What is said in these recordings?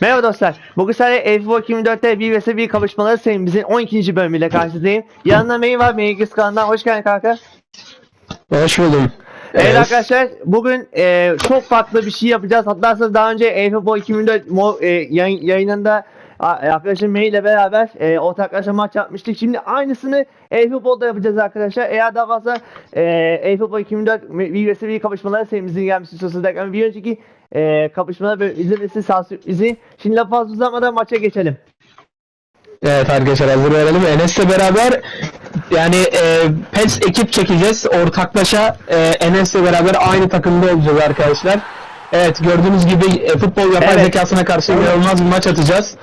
Merhaba dostlar. Bugün sizlerle F-Boy 24'te 1 vs 1 kapışmaları serimizin 12. bölümüyle karşınızdayım. Yanında May var. May İngiliz kanalından hoş geldin kanka. Hoş buldum. Evet, arkadaşlar bugün e, çok farklı bir şey yapacağız. Hatta siz daha önce F-Boy 2024 mo- e, yayın, yayınında arkadaşım May ile beraber e, ortaklaşa maç yapmıştık. Şimdi aynısını F-Futbol'da yapacağız arkadaşlar. Eğer daha fazla e, F-Futbol 2024 1 vs 1 kapışmaları serimizin gelmesi istiyorsanız bir önceki e, kapışmaları böyle izlemesi sürprizi. Şimdi lafı fazla uzatmadan maça geçelim. Evet arkadaşlar hazır verelim. Enes'le beraber yani e, PES ekip çekeceğiz. Ortaklaşa e, Enes'le beraber aynı takımda olacağız arkadaşlar. Evet gördüğünüz gibi e, futbol yapay Evet. zekasına karşı inanılmaz bir maç atacağız.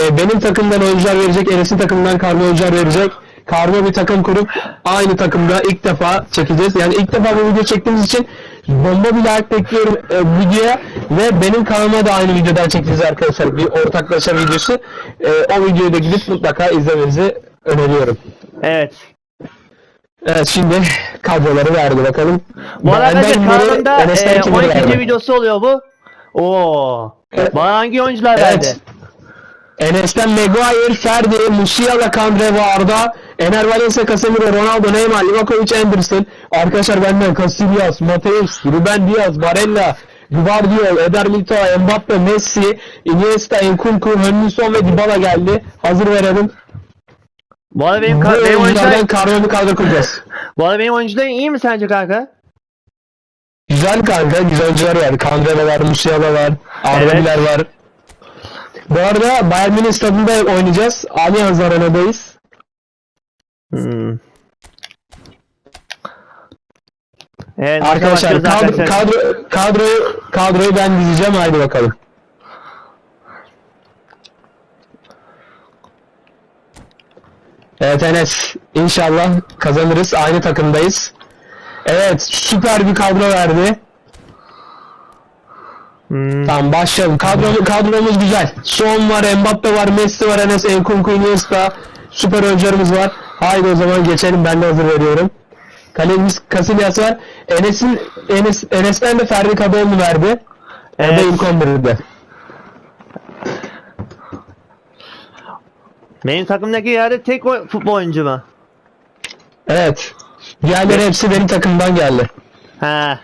E, benim takımdan oyuncular verecek, Enes'in takımından karma oyuncular verecek. Karma bir takım kurup aynı takımda ilk defa çekeceğiz. Yani ilk defa bu video çektiğimiz için bomba bir like bekliyorum e, videoya ve benim kanalıma da aynı videodan çekeceğiz arkadaşlar. Bir ortaklaşa videosu. E, o videoyu da gidip mutlaka izlemenizi öneriyorum. Evet. Evet şimdi kadroları verdi bakalım. Bu arada arkadaşlar kanalımda e, kimi 12. verdi? videosu oluyor bu. Oo. Evet. Bana hangi oyuncular Evet. verdi? Enes'ten Maguire, Ferdi, Musiala, Kandreva, Arda, Ener Valencia, Casemiro, Ronaldo, Neymar, Livakovic, Anderson. Arkadaşlar benden Casillas, Mateus, Ruben Diaz, Barella, Guardiol, Eder Militao, Mbappe, Messi, Iniesta, Nkunku, Henderson ve Dybala geldi. Hazır verelim. Bu arada benim, Bu ka- benim oyuncular, oyunculardan karmalı kadro kuracağız. bu arada benim oyuncularım iyi mi sence kanka? Güzel kanka, güzel oyuncular var. Kandreva var, Musiala var, Arda Evet. Var. Bu arada Bayern Münih stadında oynayacağız. Allianz Arena'dayız. Hmm. Evet, Arkadaşlar kadro, kadro, kadroyu, kadroyu ben dizeceğim haydi bakalım. Evet Enes inşallah kazanırız aynı takımdayız. Evet süper bir kadro verdi. Hmm. Tamam başlayalım. Kadro, kadromuz güzel. Son var, Mbappe var, Messi var, Enes, Enkunku, Iniesta. Süper oyuncularımız var. Haydi o zaman geçelim. Ben de hazır veriyorum. Kalemiz Casillas var. Enes'in Enes Enes'ten de Ferdi Kadıoğlu verdi. O da Evet. ilk 11'de. Benim takımdaki yerde tek oy- futbol oyuncu mu? Evet. Diğerleri hepsi benim takımdan geldi. He.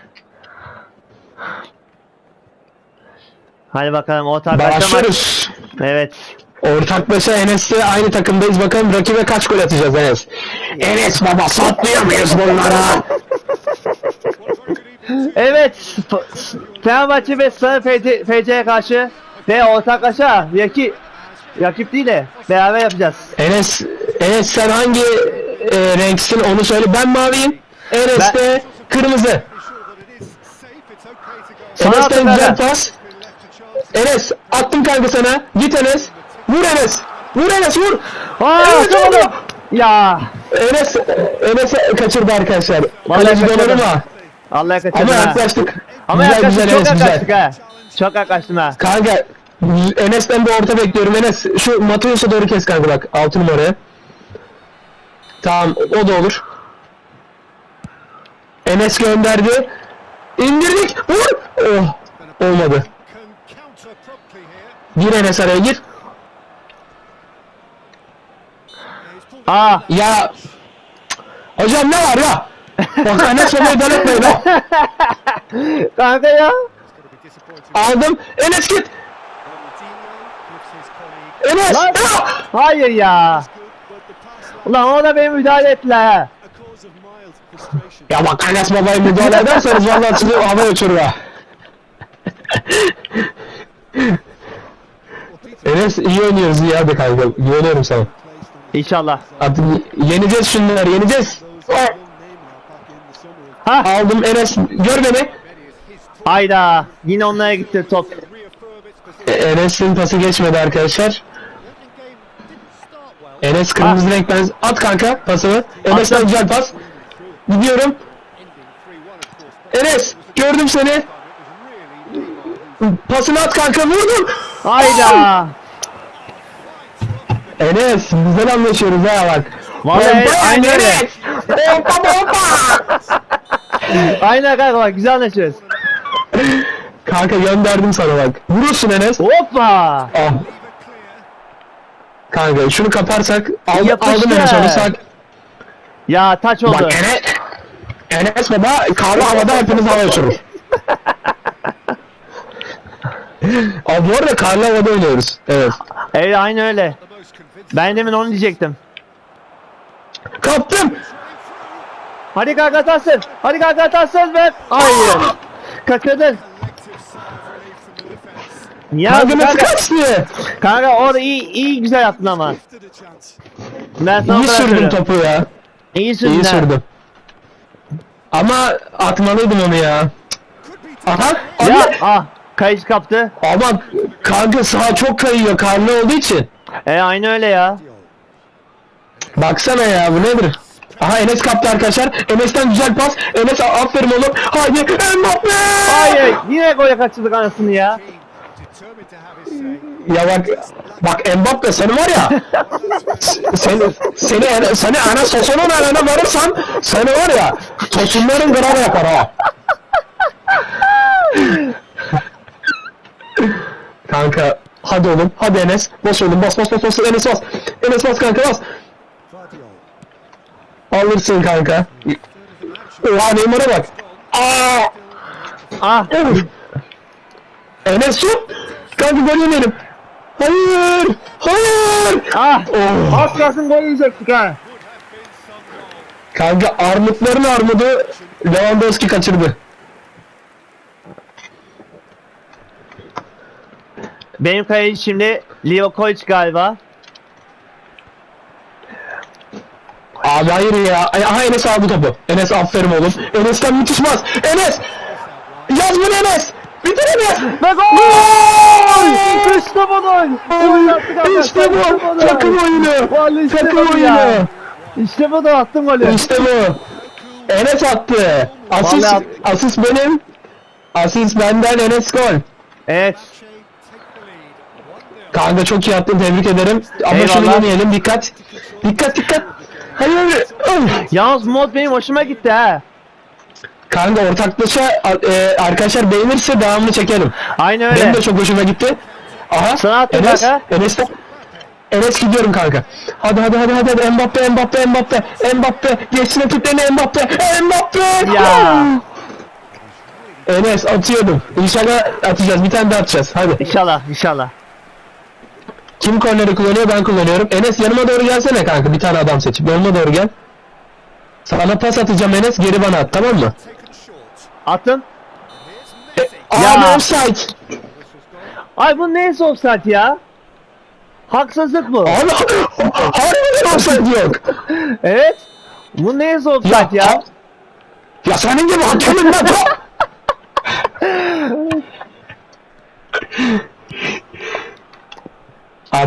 Hadi bakalım ortak. Başlıyoruz. Evet. Ortaklaşa Enes'le aynı takımdayız. Bakalım rakibe kaç gol atacağız Enes. Enes baba satlıyor muyuz bunlara? Evet. F- Fenerbahçe ve Sarı FC FC'ye karşı ve ortaklaşa rakip rakip değil de beraber yapacağız. Enes, Enes sen hangi e, renksin onu söyle. Ben maviyim. Enes Ben- de kırmızı. Sana attım güzel pas. Enes attım kanka sana. Git Enes. Vur Enes. Vur Enes vur. Aa, atamadım. oldu. Ya. Enes, Enes kaçırdı arkadaşlar. Kaleci kaçırdı. Donnarumma. Allah'a kaçırdım Ama ha. yaklaştık. Ama güzel yaklaştık güzel çok Enes yaklaştık güzel. ha. Çok yaklaştım ha. Kanka Enes'ten bir orta bekliyorum. Enes şu Mateus'a doğru kes kanka bak. 6 numaraya. Tamam o da olur. Enes gönderdi. İndirdik. Vur. Oh. Olmadı. Gir Enes araya gir. Aa. Ya. Hocam ne var ya? Bak Enes babayı dal etmeyin ha. Kanka ya. Aldım. Enes git. Enes. Lan. Hayır ya. Ulan o da beni müdahale ettiler ha. Ya bak Enes babayı müdahale ederseniz vallahi sizi havaya uçurur ha. Enes iyi oynuyoruz iyi hadi kanka. Güveniyorum sana. İnşallah. Hadi yeneceğiz şunları yeneceğiz. Ha. Aldım Enes gör beni. Hayda. Yine onlara gitti top. E, Enes'in pası geçmedi arkadaşlar. Enes kırmızı renk ben at kanka pasını. Enes'ten güzel pas. Gidiyorum. Enes gördüm seni. Pasını at kanka vurdum. Hayda. Enes güzel anlaşıyoruz ha bak. Vallahi aynı öyle. Pompa pompa. Aynen kanka bak güzel anlaşıyoruz. Kanka gönderdim sana bak. Vurursun Enes. Hoppa. Ah. Kanka şunu kaparsak Yapıştı. aldım Enes onu sağ. Ya taç oldu. Bak Enes. Enes baba karlı havada hepiniz hava uçurur. Abi bu arada karlı havada oynuyoruz. Evet. Evet aynı öyle. Ben demin onu diyecektim. Kaptım. Hadi kanka atarsın. Hadi kanka atarsın ve hayır. Kaçırdın. Ya Kanka kanka, kaçtı? kanka orada iyi iyi güzel yaptın ama. Ben sana İyi sürdüm bırakıyorum. topu ya. İyi sürdün. İyi ha. sürdüm. Ama atmalıydım onu ya. Aha. Ya Ya. ah kayış kaptı. Ama kanka saha çok kayıyor karlı olduğu için. E aynı öyle ya. Baksana ya bu nedir? Aha Enes kaptı arkadaşlar. Enes'ten güzel pas. Enes a- aferin oğlum. Haydi Mbappe. Hayır yine gole kaçırdık anasını ya. Ya bak bak Mbappe seni var ya. seni seni ana- seni ana sosunun anana varırsan seni var ya tosunların kralı yapar ha. Kanka hadi oğlum hadi Enes bas oğlum bas bas bas bas Enes bas Enes bas kanka bas alırsın kanka Oha Neymar'a bak Aa! Ah Of. Enes şu kanka gol yemeyelim Hayır hayır ah. Oh. Az kalsın gol yiyecektik ha. Kanka armutların armudu Lewandowski kaçırdı. Benim kaleci şimdi Leo Koç galiba. Abi hayır ya. Ay, Aha Enes aldı topu. Enes aferin oğlum. Enes'ten müthiş pas. Enes! Yaz bunu Enes! Bitir Enes! Ve gol! İşte budur. Gol arkadaşlar. İşte bu! Takım oyunu! Vallahi işte Takım oyunu! ya. İşte budur attım golü. İşte bu! Enes attı. Asist, Vallahi- asist benim. Asist benden Enes gol. Evet. Kanka çok iyi attın tebrik ederim. Ama Eyvallah. şunu yemeyelim dikkat. Dikkat dikkat. Hayır. Öf. Yalnız mod benim hoşuma gitti ha. Kanka ortaklaşa e, arkadaşlar beğenirse devamını çekelim. Aynı öyle. Benim de çok hoşuma gitti. Aha. Sana attım Enes, kanka. Enes de. Enes gidiyorum kanka. Hadi hadi hadi hadi hadi Mbappe Mbappe Mbappe Mbappe geçsin kütleni Mbappe Mbappe Ya. Enes atıyordum. İnşallah atacağız. Bir tane daha atacağız. Hadi. İnşallah inşallah. Kim korneri kullanıyor? Ben kullanıyorum. Enes yanıma doğru gelsene kanka. Bir tane adam seçip yanıma doğru gel. Sana pas atacağım Enes. Geri bana at tamam mı? Attın. Abi Ya. offside. Ay bu neyse offside ya. Haksızlık bu. Abi harbiden offside yok. Evet. Bu neyse offside ya. Ya senin gibi hakemim ben.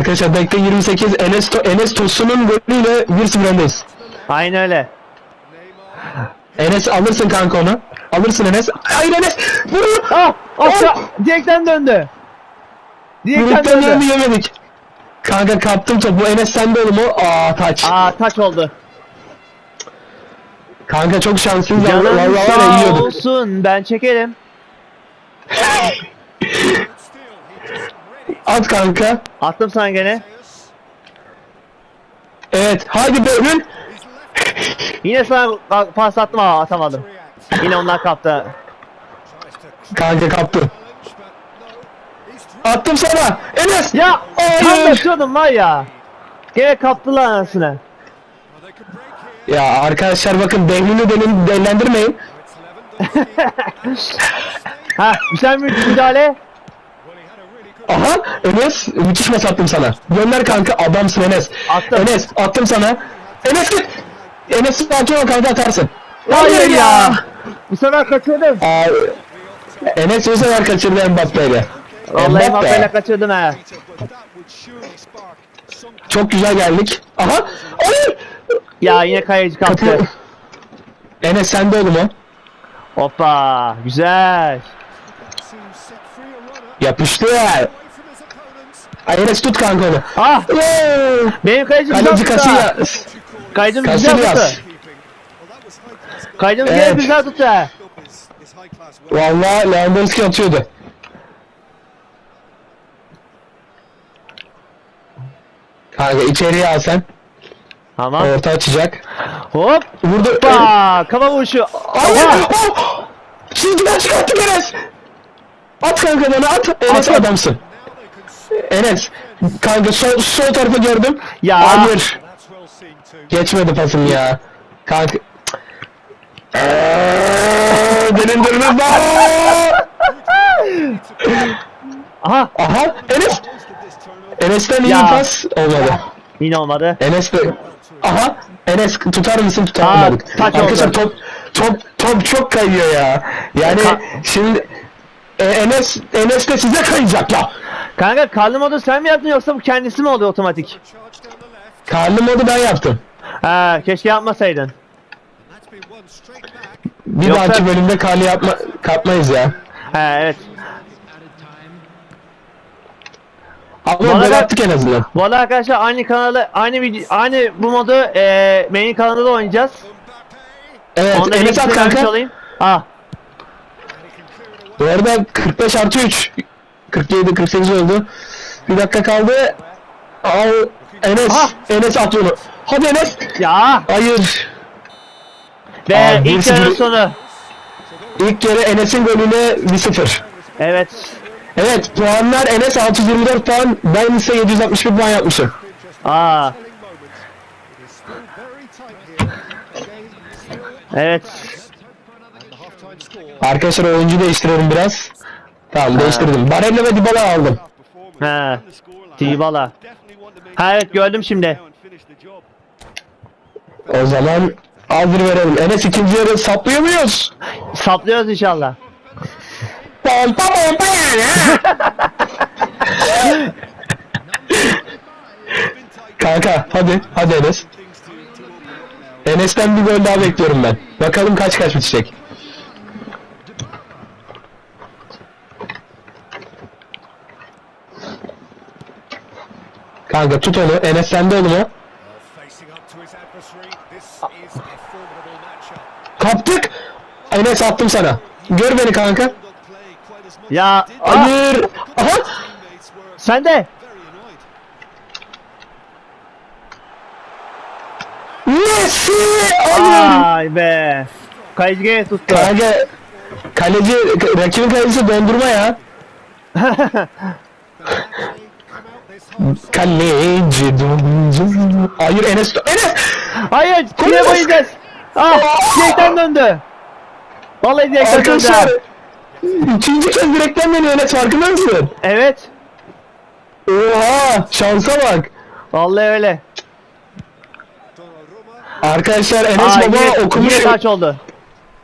Arkadaşlar dakika 28 Enes, to Enes Tosun'un golüyle 1-0 öndeyiz. Aynı öyle. Enes alırsın kanka onu. Alırsın Enes. Hayır Enes. Vurur. Ah! Offside. Direkten döndü. Direkten döndü. döndü yemedik. Kanka kaptım topu. Enes sende oğlum o. Aa taç. Aa taç oldu. Kanka çok şanslıyız. Ya sağ olsun. Ben çekerim. At kanka. Attım sana gene. Evet. Hadi be ürün. Yine sana pa- pas attım ama atamadım. Yine onlar kaptı. Kanka kaptım. Attım sana. Enes. Ya! Atıyordum var ya. Gene kaptılar anasını. Ya arkadaşlar bakın Behlül'ü denin dellendirmeyin. Ha güzel bir müdahale. Aha Enes müthiş pas attım sana. Gönder kanka adamsın Enes. Attım. Enes attım sana. Enes git. Enes sakin ol kanka atarsın. Hayır ya. Bu sefer kaçırdım. Aa, Enes bu sefer kaçırdı Mbappe'yle. Vallahi Mbappe'yle Mbappe. kaçırdım ha. Çok güzel geldik. Aha. Hayır. Ya yine kaleci kaptı. Enes sende oğlum o. Hoppa. Güzel. Yapıştı. Ayağına tut kanka onu. Ah! Benim kayıcım Kaleci kaçıyor. Kaydım güzel tuttu. Kaydım evet. güzel tuttu. Valla Lewandowski atıyordu. Kanka içeriye al sen. Tamam. Orta açacak. Hop. Vurdu. Hoppa. Kafa vuruşu. Allah. Oh! Çizgiden çıkarttı Perez. At kanka bana at. Enes At. adamsın. Enes. Kanka sol, sol tarafı gördüm. Ya. Hayır. Geçmedi pasım ya. Kanka. Eee, Delindirmez Aha. Aha Enes. Enes'ten iyi Ya. pas olmadı. Yine olmadı. Enes de Aha Enes tutar mısın Aa, tutamadık. taç Arkadaşlar top top top çok kayıyor ya. Yani Ka- şimdi e, Enes Enes de size kayacak ya. Kanka karlı modu sen mi yaptın yoksa bu kendisi mi oldu otomatik? Karlı modu ben yaptım. Ha, keşke yapmasaydın. Bir Yoksa- dahaki bölümde karlı yapma kapmayız ya. Ha evet. Ama Bana da- attık en azından. Valla arkadaşlar aynı kanalı aynı video aynı bu modu e, main kanalda oynayacağız. Evet Onda Enes at vermiş kanka. Ah. Bu arada 45 artı 3. 47 48 oldu. Bir dakika kaldı. Al Enes. Ah! Enes at onu. Hadi Enes. Ya. Hayır. Ve Aa, ilk 1-0. yarının sonu. İlk kere Enes'in golüne 1-0. Evet. Evet puanlar Enes 624 puan ben ise 761 puan yapmışım. Aa. Evet. Arkadaşlar oyuncu değiştirelim biraz. Tamam değiştirdim. Barella ve Dybala aldım. Ha. Dybala. Ha evet gördüm şimdi. O zaman hazır verelim. Enes ikinci yarı saplıyor muyuz? Saplıyoruz inşallah. Pompa pompa yani. Kanka hadi hadi Enes. Enes'ten bir gol daha bekliyorum ben. Bakalım kaç kaç bitecek. Kanka tut onu. Enes sende onu mu? Kaptık. Enes attım sana. Gör beni kanka. Ya. Hayır. Aha. sen de. Messi. Ay be. Kaleci tuttu. Kanka kaleci rakibin kalecisi dondurma ya. Kaleci dondurma. Hayır Enes Enes. Hayır. Koyuyoruz. oynayacağız. Ah. Direkten döndü. Vallahi direkten döndü. Arkadaşlar ikinci kez direkten dönüyor Enes farkında mısın? Evet. Oha şansa bak. Vallahi öyle. Arkadaşlar Enes Aa, Baba yine, okumuş. yine taç oldu.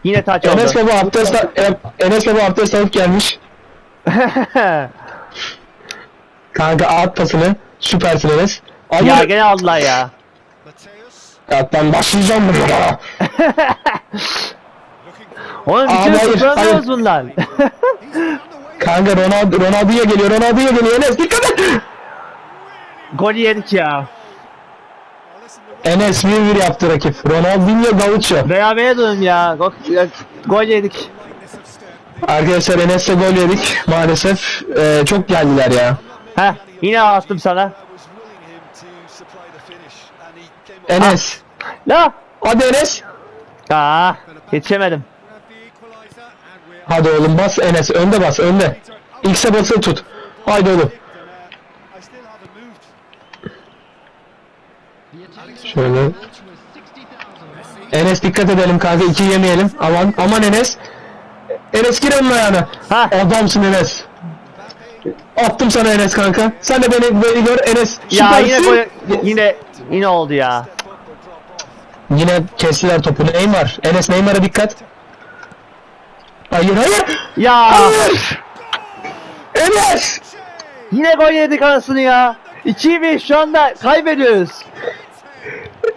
Yine taç oldu. Enes Baba abdest Enes Baba abdest alıp gelmiş. Kanka at pasını. Süpersin Enes. Hayır. ya gene aldılar ya. Ya ben başlayacağım burada. Oğlum Abi, kere hayır, bunlar. Kanka Ronaldo Ronaldo'ya geliyor. Ronaldo'ya geliyor. Enes dikkat et. Gol yedik ya. Enes 1-1 yaptı rakip. Ronaldinho Gaucho. Berabere durun ya. Gol, gol yedik. Arkadaşlar Enes'le gol yedik maalesef. Ee, çok geldiler ya. Heh yine attım sana. Enes. La. Hadi Enes. Aa yetişemedim. Hadi oğlum bas Enes. Önde bas önde. X'e basılı tut. Haydi oğlum. Şöyle. Enes dikkat edelim kanka. iki yemeyelim. Aman aman Enes. Enes gir onun ayağına. Ha. Adamsın Enes. Attım sana Enes kanka. Sen de beni, beni gör Enes. Ya yine süpersin. gol yine yine oldu ya. Yine kestiler topu. Neymar. Enes Neymar'a dikkat. Hayır hayır. Ya Hayır. Enes. yine gol yedik anasını ya. 2-1 şu anda kaybediyoruz.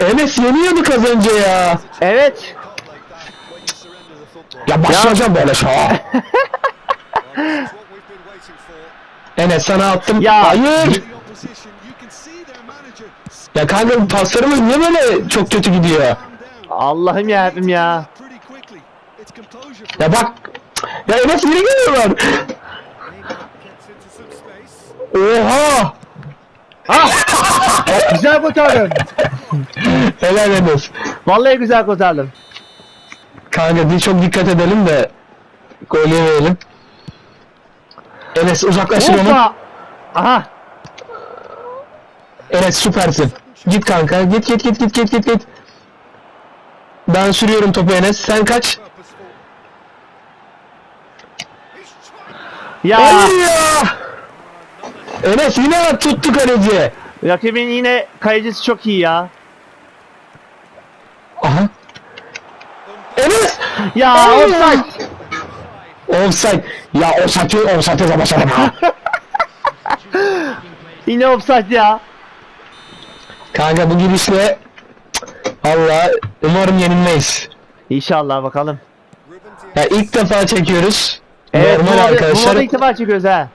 Enes yeniyorduk az önce ya. Evet. Ya başlayacağım böyle an. Enes sana attım. Ya. Hayır. Ya kanka paslarımız niye böyle çok kötü gidiyor? Allah'ım yarabbim ya. Ya bak. Ya Enes yine geliyorlar. Oha. Ah güzel kurtardım. Helal Enes. Vallahi güzel kurtardım. Kanka çok dikkat edelim de gol yemeyelim. Enes uzaklaştır onu. Hoppa. Aha. Enes süpersin. Git kanka git git git git git git git. Ben sürüyorum topu Enes. Sen kaç. Ya. Hayır ya. Enes yine tuttu kaleci. Rakibin yine kalecisi çok iyi ya. Aha. Enes. Ya Hayır. offside. Offside. Ya offside'ı offside'e başladım ha. Yine offside ya. Kanka bu girişle Allah umarım yenilmeyiz. İnşallah bakalım. Ya ilk defa çekiyoruz. Evet bu Normal bu arkadaşlar. modu ilk defa çekiyoruz ha.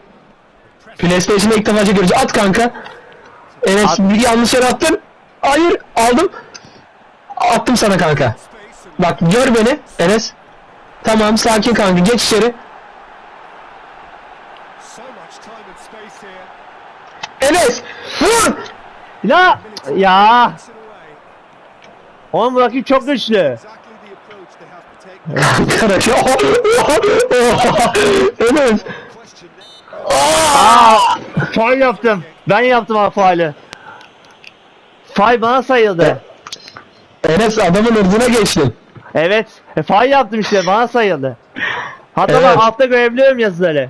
PlayStation'da ilk defa çekiyoruz. At kanka. Enes At. bir yanlış yere attın. Hayır aldım. Attım sana kanka. Bak gör beni Enes. Tamam sakin kanka geç içeri. Enes vur. Ya. Ya. Oğlum bu rakip çok güçlü. Arkadaş. Enes. Aa, faul yaptım. Ben yaptım ha faulü. Faul bana sayıldı. Enes adamın ırzına geçtin. Evet. E, faul yaptım işte bana sayıldı. Hatta Evet. ben altta görebiliyorum yazıları.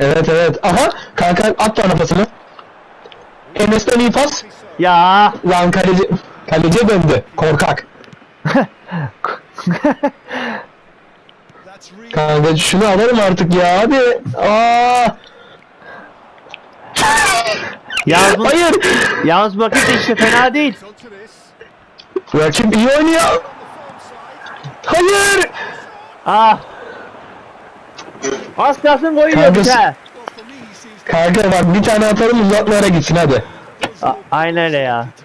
Evet evet. Aha kanka at bana pasını. Enes'ten iyi pas. Ya. Lan kaleci kaleciye döndü. Korkak. Kanka şunu alırım artık ya hadi. Aa. Yalnız, Hayır. yalnız de işte fena değil. Rakip iyi oynuyor. Hayır. Ah. Az kalsın gol Kanka, yiyorduk ha. He seems Kanka bak bir tane atarım uzatmalara gitsin hadi. A- Aynen öyle ya.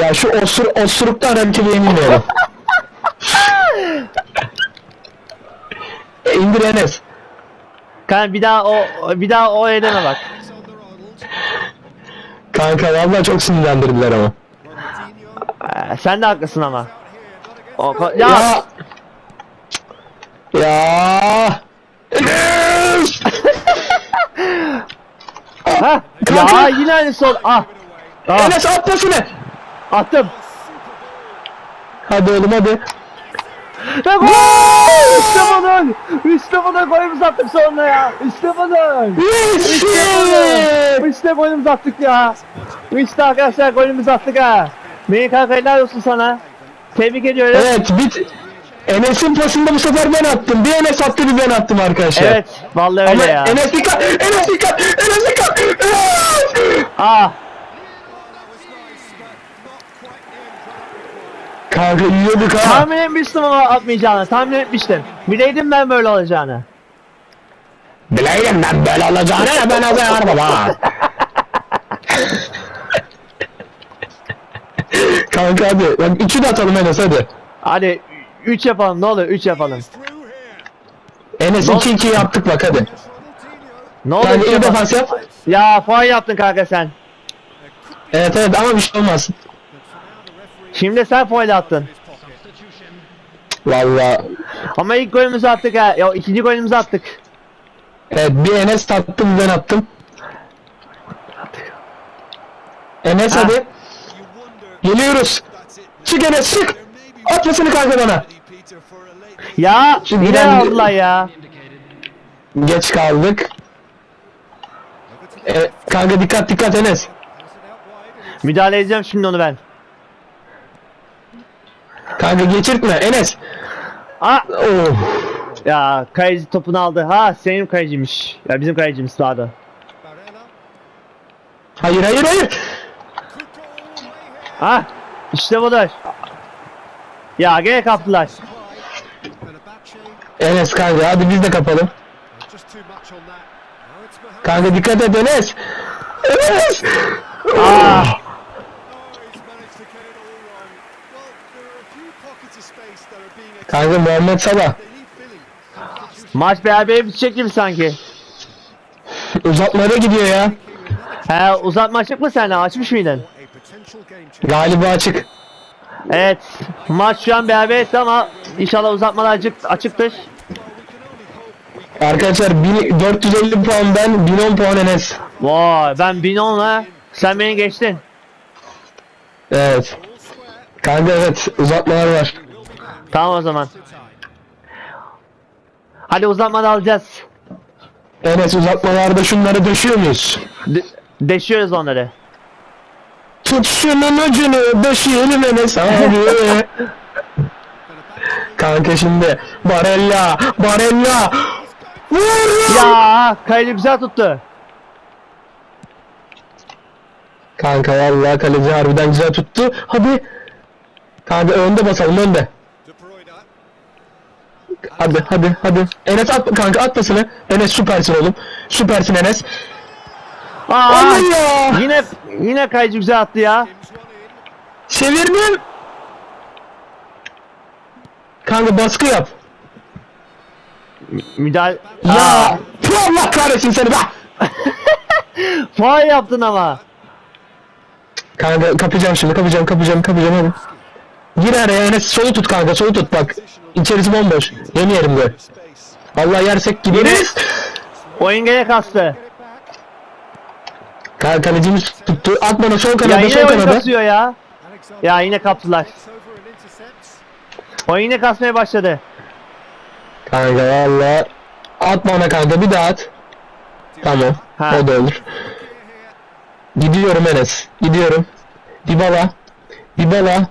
Ya şu osur, osurukta hareketi yemin ediyorum. e, indir Enes. Kanka bir daha o bir daha o edeme bak. Kanka vallahi çok sinirlendirdiler ama. Ee, sen de haklısın ama. Ko- ya. Ya. Ya. Enes. Ha. Ya yine aynı sol. Ah. Ah. Enes at pasını. Attım. Hadi oğlum hadi. Ve gol! İşte bunun! İşte bunun golümüzü attık sonra ya! İşte bunun! İşte bunun! İşte golümüzü attık ya! İşte arkadaşlar golümüzü attık ha! Beni kanka helal olsun sana! Tebrik ediyorum! Evet bit. Enes'in pasında bu sefer ben attım. Bir Enes attı bir ben attım arkadaşlar. Evet, vallahi Ama öyle ya. Enes dikkat! Enes dikkat! Enes dikkat! Enes! Ah! Kanka yiyorduk ha. Tahmin etmiştim ama atmayacağını, tahmin etmiştim. Bileydim ben böyle olacağını. Bileydim ben böyle olacağını ben azarım ha. Kanka hadi. Bak üçü de atalım Enes hadi. Hadi 3 yapalım ne olur 3 yapalım. Enes Ne- 2-2 yaptık bak hadi. Ne olur yapalım. defans yap. Ya faul yaptın kanka sen. Evet evet ama bir şey olmaz. Şimdi sen faul attın. Valla. Ama ilk golümüzü attık ha. Ya ikinci golümüzü attık. Evet bir Enes tattı bir ben attım. Enes Ha. hadi. Geliyoruz. Çık Enes çık. There may be At pasını kanka bana. Ya Şimdi yine ben- aldılar ya. Geç kaldık. E, kanka dikkat dikkat Enes. Müdahale edeceğim şimdi onu ben. Kanka geçirtme Enes. Ah! Oh. Ya kaleci topunu aldı. Ha senin kaleciymiş. Ya bizim kalecimiz daha da. Barella. Hayır hayır hayır. Ah! İşte budur. Ya gene kaptılar. Enes kanka hadi biz de kapalım. Kanka dikkat et Enes. Enes. Ah! Kanka Muhammed Salah. Maç beraber bitecek gibi sanki. Uzatmaya gidiyor ya. He uzatma açık mı sen? Açmış mıydın? Galiba açık. Evet. Maç şu an beraber ama inşallah uzatmalar açık, açıktır. Arkadaşlar 1450 puan ben, 1010 puan Enes. Vay ben 1010'la sen beni geçtin. Evet. Kanka evet uzatmalar var. Tamam o zaman. Hadi uzatmadan alacağız. Enes uzatmalarda şunları döşüyor muyuz? De- deşiyoruz onları. Tut şunun ucunu döşeyelim Enes abi. Kanka şimdi Barella, Barella. Vur! Ya kaleci güzel tuttu. Kanka vallahi kaleci harbiden güzel tuttu. Hadi. Kanka önde basalım önde. Hadi hadi hadi. Enes at kanka at pasını. Enes süpersin oğlum. Süpersin Enes. Aa, ya. yine yine güzel attı ya. Çevirdim. Kanka baskı yap. Müdahale. Ya. Tüh, Allah kahretsin seni be. faul yaptın ama. Kanka kapacağım şimdi kapacağım kapacağım kapacağım hadi. Gir araya Enes solu tut kanka solu tut bak. İçerisi bomboş. Yemeyelim böyle. Space. Vallahi yersek gideriz. Oyun gene kastı. Kanka kalecimiz tuttu. At bana sol Ya kanada yine sol kanada. kasıyor ya. Ya yine kaptılar. Oyun yine kasmaya başladı. Kanka valla. At bana kanka bir daha at. Tamam. Ha. O da olur. Gidiyorum Enes. Gidiyorum. Dybala. Dybala.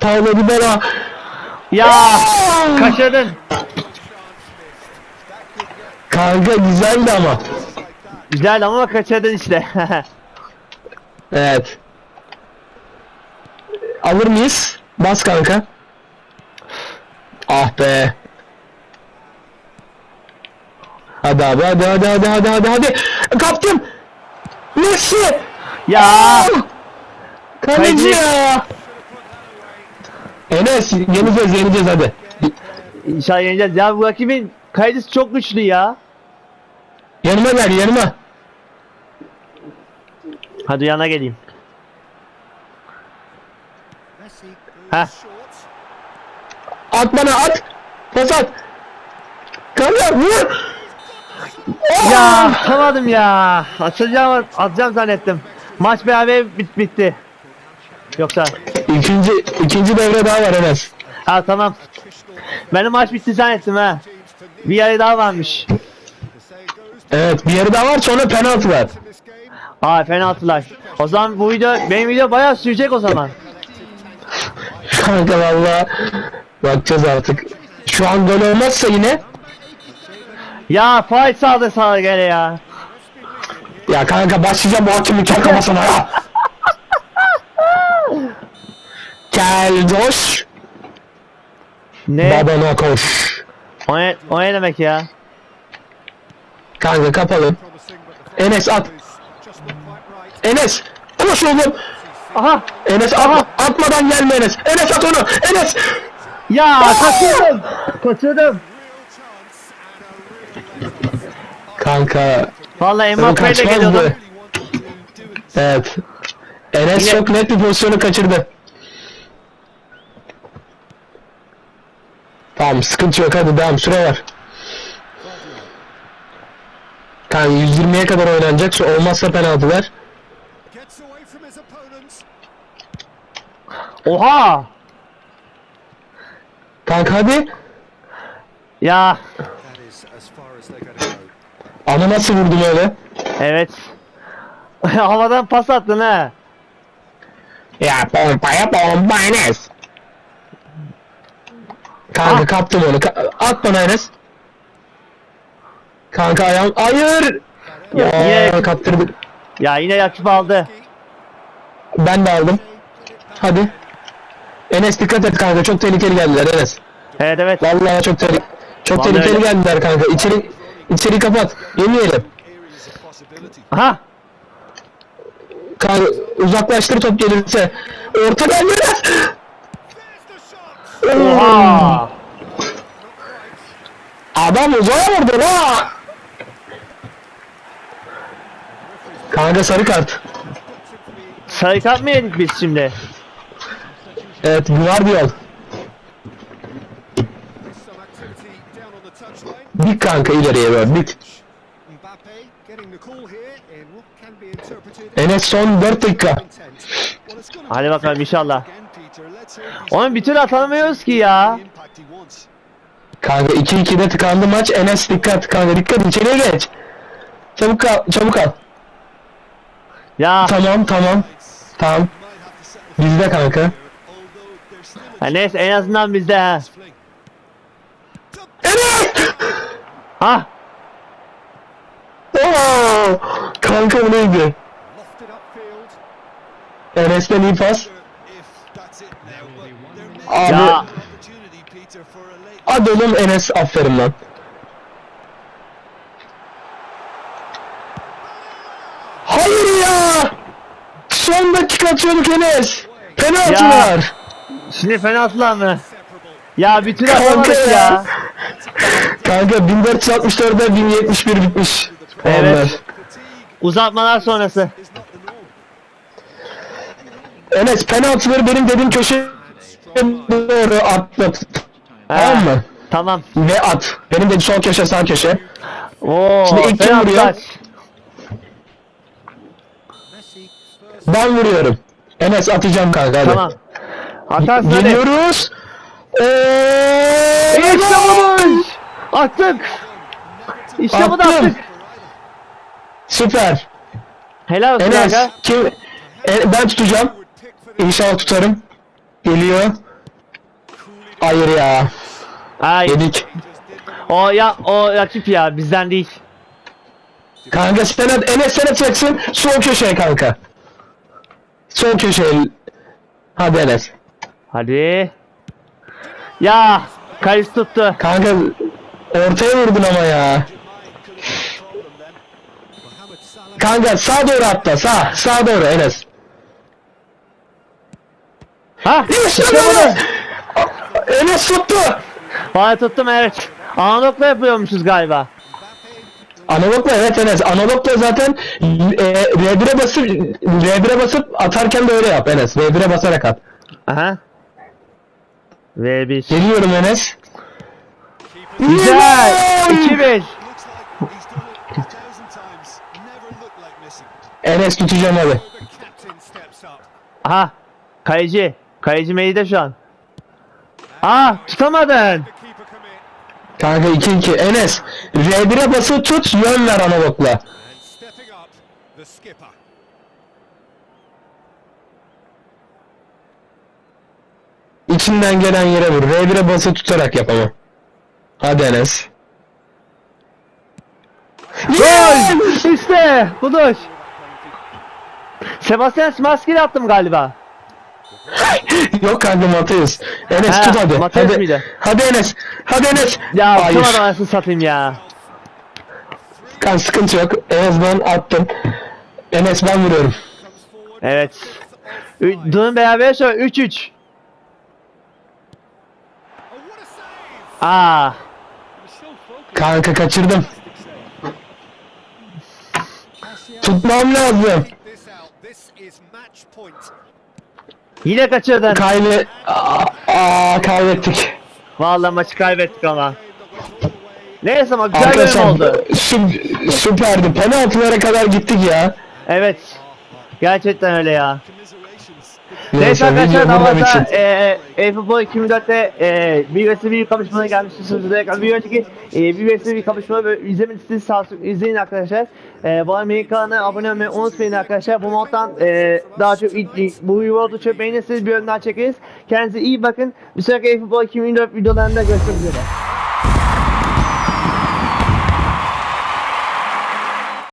Paulo Dybala. Ya kaçırdın. Kanka güzeldi ama. Güzel ama kaçırdın işte. Evet. Alır mıyız? Bas kanka. Ah be. Hadi abi hadi hadi hadi hadi hadi hadi. Kaptım. Messi. ya Kaleci Kaleci. ya. Enes yeneceğiz yeneceğiz hadi. inşallah yeneceğiz. Ya bu rakibin kalecisi çok güçlü ya. Yanıma gel yanıma. Hadi yana geleyim. Ha. At bana at. Pas at. Kanka vur. Ya atamadım ya. Atacağım, atacağım zannettim. Maç beraber bit bitti. Yoksa İkinci, ikinci devre daha var Enes. ha tamam. Benim maç bitti zannettim ha. Bir yarı daha varmış. Evet bir yeri daha var sonra penaltı var. Aa penaltılar. O zaman bu video benim video bayağı sürecek o zaman. Kanka valla bakacağız artık. Şu an gol olmazsa yine Ya faal sağdı sağ gene ya. ya kanka başlayacağım bu hakemin kafasına ya. Gel doş. Ne? Babana koş. O ne, o ne demek ya? Kanka kapalı. Enes at. Enes koş oğlum. Aha! Enes atma, atmadan gelme Enes. Enes at onu. Enes. Ya kaçırdım. Kaçırdım. Kanka Vallahi ben Mbappe'yle geliyordum. kaçmazdı. Evet. Enes Yine- çok net bir pozisyonu kaçırdı. Tamam sıkıntı yok hadi devam süre var. Kanka 120'ye kadar oynanacak olmazsa penaltılar. Oha! Kanka hadi. Ya. Ana nasıl vurdum öyle? evet. Havadan pas attın ha. Ya pompaya pompa Enes. Kanka Ah. kaptım onu. Ka- at bana Enes. Kanka ayağım. Hayır. Ya Yine- kaptırdık. Ya yine Yakip aldı. Ben de aldım. Hadi. Enes dikkat et kanka çok tehlikeli geldiler Enes. Evet evet. Vallahi çok tehlikeli. Çok Vallahi tehlikeli öyle. geldiler kanka. İçeri içeri kapat. Yemeyelim. Aha! Kanka uzaklaştır top gelirse. Orta geldi Enes. There's the shot. Oha! Adam uzaya vurdu la. Kanka sarı kart. Sarı kart mı yedik biz şimdi? Evet Guardiol. Dik kanka ileriye böyle dik. Enes son 4 dakika. Hadi bakalım inşallah. Oğlum bir türlü atamıyoruz ki ya. Kanka 2-2'de tıkandı maç. Enes dikkat kanka dikkat içeriye geç. Çabuk kal çabuk kal. Ya. Tamam tamam. Tamam. Bizde kanka. Ha, neyse en azından bizde ha. Enes! Ha. Oo! Kanka bu neydi? Enes'ten iyi pas. Abi. Ya. Hadi oğlum Enes aferin lan. Hayır ya! Son dakika atıyorduk Enes. Penaltı Ya. var. Şimdi penaltılar mı? Ya bir Kanka atamadık ya. ya. Kanka 1464'da 1071 bitmiş. Evet. Onlar. Uzatmalar sonrası. Enes penaltıları benim dediğim köşe doğru atlat. Tamam mı? Tamam. Ve at. Benim dediğim sol köşe sağ köşe. Oo, Şimdi ilk kim penaltılar. vuruyor? Ben vuruyorum. Enes atacağım kanka hadi. Tamam. Atarsın hadi. Geliyoruz. Eee, İşte budur. Attık. İşte bu da Attım. attık. Süper. Helal olsun Enes kanka. kim? E, ben tutacağım. İnşallah tutarım. Geliyor. Hayır ya. Ay, Yedik. o ya o rakip ya bizden değil. Kanka sen at. Enes sen atacaksın. Sol köşeye kanka. Sol köşeye. Hadi Enes. Hadi. Ya kayıs tuttu. Kanka ortaya vurdun ama ya. Kanka sağa doğru atla. Sağ. Sağa doğru Enes. Ha İşte bu. Enes tuttu. Bana tuttum evet. Analogla yapıyormuşuz galiba. Analogla evet Enes. Analogla zaten e, R1'e basıp R1'e basıp atarken de öyle yap Enes. R1'e basarak at. Aha. V1. Geliyorum Enes. Güzel. Gol! 2-1. Looks like he's done it a thousand times. Never looked like missing. Enes tutacağım up. Aha. Kaleci. Kaleci meyde şu an. Aa tutamadın. Kanka 2-2. Enes R1'e basıp tut yön ver analogla. İçinden gelen yere vur. R1'e basıp tutarak yap ama. Hadi Enes. Gol! İşte budur. Sebastian Smarsky'yle attım galiba. Yok kanka Mateus. Enes Ha, tut hadi. Mateus hadi. miydi? Hadi Enes. Hadi Enes. Ya Hayır. tutamadım anasını satayım ya. Kan sıkıntı yok. En azından attın. Enes ben vuruyorum. Evet. Ü- Durun beraber şöyle 3-3. Oh, what a save! Aa. Kanka kaçırdım. Tutmam lazım. Keep this out. This is match point. Yine kaçırdın. Kaybe... Aa, aa, kaybettik. Vallahi maçı kaybettik ama. Neyse ama güzel bölüm Arkadaşlar oldu. sü- süperdi. Penaltılara kadar gittik ya. Evet. Gerçekten öyle ya. Neyse arkadaşlar bitsin. e, e-futbol 2004'te e, bir vs bir kapışmaya gelmişsiniz. Bir önceki e, bir vs bir kapışma ve izlemediyseniz sağ olsun izleyin arkadaşlar. E, bu arada kanalına abone olmayı unutmayın arkadaşlar. Bu moddan e, daha çok bu videoyu çok beğenirseniz bir önden çekeriz. Kendinize iyi bakın. Bir sonraki e-futbol 2004 videolarında görüşmek üzere.